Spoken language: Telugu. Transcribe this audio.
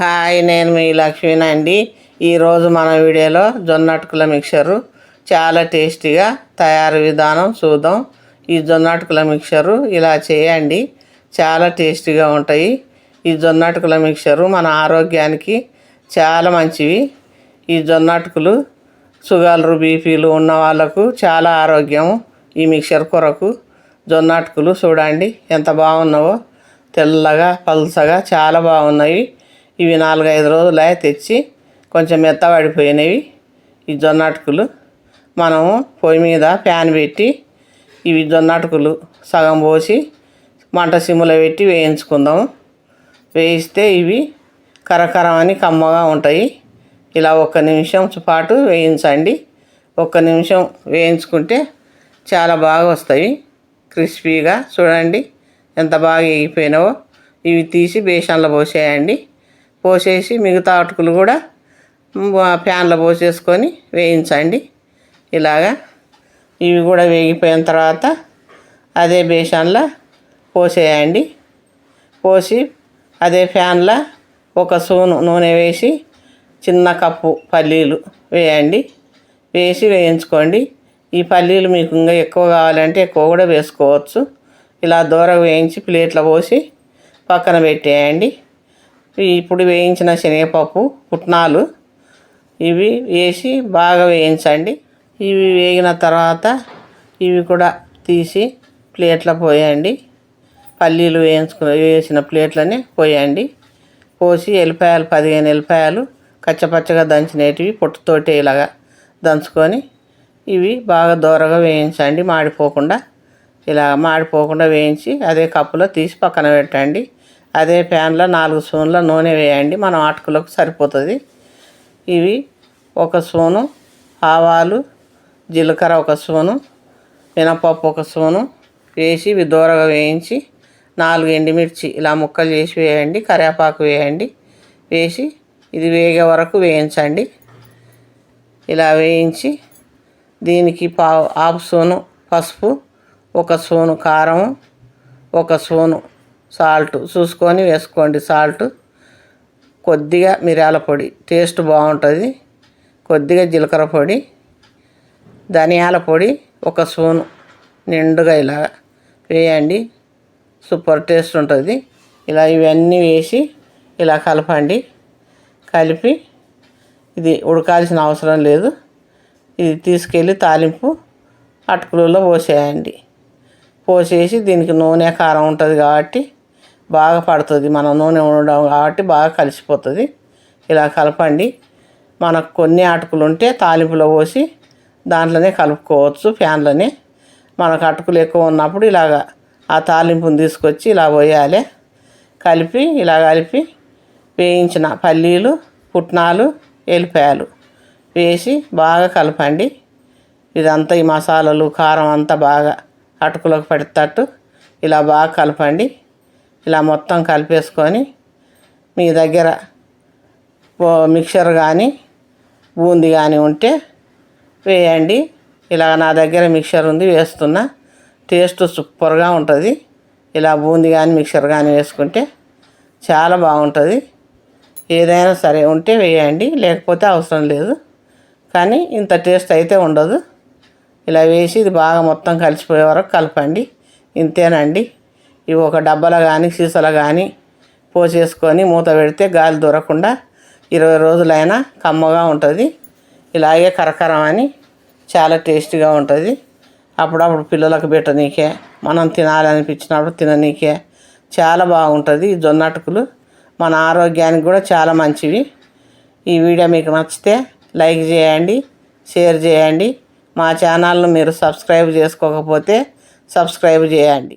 హాయ్ నేను మీ లక్ష్మీనండి ఈరోజు మన వీడియోలో జొన్న అటుకుల చాలా టేస్టీగా తయారు విధానం చూద్దాం. ఈ జొన్న అటుకుల మిక్చరు ఇలా చేయండి. చాలా టేస్టీగా ఉంటాయి. ఈ జొన్న అటుకుల మిక్చరు మన ఆరోగ్యానికి చాలా మంచివి. ఈ జొన్న అటుకులు షుగర్లు బీపీలు ఉన్న వాళ్ళకు చాలా ఆరోగ్యం ఈ మిక్చర్ కొరకు. జొన్న అటుకులు చూడండి ఎంత బాగున్నావో. తెల్లగా పలుసగా చాలా బాగున్నాయి. ఇవి నాలుగైదు రోజులు తెచ్చి కొంచెం మెత్తబడిపోయినవి. ఈ జొన్న అటుకులు మనము పొయ్యి మీద ప్యాన్ పెట్టి ఇవి జొన్న అటుకులు సగం పోసి మంట సిమ్లో పెట్టి వేయించుకుందాము. వేయిస్తే ఇవి కరకరమని కమ్మగా ఉంటాయి. ఇలా ఒక్క నిమిషం పాటు వేయించండి. ఒక్క నిమిషం వేయించుకుంటే చాలా బాగా వస్తాయి. క్రిస్పీగా చూడండి ఎంత బాగా వేగిపోయినావో ఇవి తీసి బేసన్లో పోసేయండి. పోసేసి మిగతా అటుకులు కూడా ప్యాన్లో పోసేసుకొని వేయించండి. ఇలాగా ఇవి కూడా వేగిపోయిన తర్వాత అదే బేషన్లో పోసేయండి. పోసి అదే ఫ్యాన్లో ఒక సూను నూనె వేసి చిన్న కప్పు పల్లీలు వేయండి. వేసి వేయించుకోండి. ఈ పల్లీలు మీకు ఇంకా ఎక్కువ కావాలంటే ఎక్కువ కూడా వేసుకోవచ్చు. ఇలా దూరం వేయించి ప్లేట్లో పోసి పక్కన పెట్టేయండి. ఇప్పుడు వేయించిన శనగపప్పు పుట్నాలు ఇవి వేసి బాగా వేయించండి. ఇవి వేగిన తర్వాత ఇవి కూడా తీసి ప్లేట్లో పోయండి. పల్లీలు వేయించుకున్న వేసిన ప్లేట్లని పోయండి. పోసి ఎల్లిపాయలు పదిహేను ఎల్లిపాయలు కచ్చపచ్చగా దంచినేటివి పొట్టుతోటి ఇలాగా దంచుకొని ఇవి బాగా దూరగా వేయించండి. మాడిపోకుండా ఇలా మాడిపోకుండా వేయించి అదే కప్పులో తీసి పక్కన పెట్టండి. అదే ప్యాన్లో నాలుగు స్పూన్ల నూనె వేయండి. మనం అటుకులకు సరిపోతుంది. ఇవి ఒక స్పూను ఆవాలు జీలకర్ర ఒక స్పూను మినపప్పు ఒక స్పూను వేసి ఇవి దూరగా వేయించి నాలుగు ఎండుమిర్చి ఇలా ముక్కలు చేసి వేయండి. కరివేపాకు వేయండి. వేసి ఇది వేగే వరకు వేయించండి. ఇలా వేయించి దీనికి పావు హాఫ్ స్పూను పసుపు ఒక స్పూను కారం ఒక స్పూను సాల్ట్ చూసుకొని వేసుకోండి సాల్ట్. కొద్దిగా మిరియాల పొడి టేస్ట్ బాగుంటుంది. కొద్దిగా జీలకర్ర పొడి ధనియాల పొడి ఒక స్పూను నిండుగా ఇలా వేయండి. సూపర్ టేస్ట్ ఉంటుంది. ఇలా ఇవన్నీ వేసి ఇలా కలపండి. కలిపి ఇది ఉడకాల్సిన అవసరం లేదు. ఇది తీసుకెళ్ళి తాలింపు అటుకులలో పోసేయండి. పోసేసి దీనికి నూనె కారం ఉంటుంది కాబట్టి బాగా పడుతుంది మన నూనె ఉండడం కాబట్టి బాగా కలిసిపోతుంది. ఇలా కలపండి. మనకు కొన్ని అటుకులు ఉంటే తాలింపులో పోసి దాంట్లోనే కలుపుకోవచ్చు ఫ్యాన్లోనే. మనకు అటుకులు ఎక్కువ ఉన్నప్పుడు ఇలాగ ఆ తాలింపుని తీసుకొచ్చి ఇలా పోయాలి. కలిపి ఇలా కలిపి వేయించిన పల్లీలు పుట్నాలు ఎలిపాయలు వేసి బాగా కలపండి. ఇదంతా ఈ మసాలాలు కారం అంతా బాగా అటుకులకు పడేటట్టు ఇలా బాగా కలపండి. ఇలా మొత్తం కలిపేసుకొని మీ దగ్గర మిక్చర్ కానీ బూంది కానీ ఉంటే వేయండి. ఇలా నా దగ్గర మిక్చర్ ఉంది వేస్తున్నా. టేస్ట్ సూపర్గా ఉంటుంది. ఇలా బూంది కానీ మిక్చర్ కానీ వేసుకుంటే చాలా బాగుంటుంది. ఏదైనా సరే ఉంటే వేయండి లేకపోతే అవసరం లేదు. కానీ ఇంత టేస్ట్ అయితే ఉండదు. ఇలా వేసి ఇది బాగా మొత్తం కలిసిపోయే వరకు కలపండి. ఇంతేనండి. ఇవి ఒక డబ్బాలో కానీ సీసాలో కానీ పోసేసుకొని మూత పెడితే గాలి దొరకకుండా ఇరవై రోజులైనా కమ్మగా ఉంటుంది. ఇలాగే కరకరం అని చాలా టేస్టీగా ఉంటుంది. అప్పుడప్పుడు పిల్లలకు పెట్టనీకే మనం తినాలనిపించినప్పుడు తిననీకే చాలా బాగుంటుంది ఈ జొన్న అటుకులు మన ఆరోగ్యానికి కూడా చాలా మంచివి. ఈ వీడియో మీకు నచ్చితే లైక్ చేయండి షేర్ చేయండి. మా ఛానల్ను మీరు సబ్స్క్రైబ్ చేసుకోకపోతే సబ్స్క్రైబ్ చేయండి.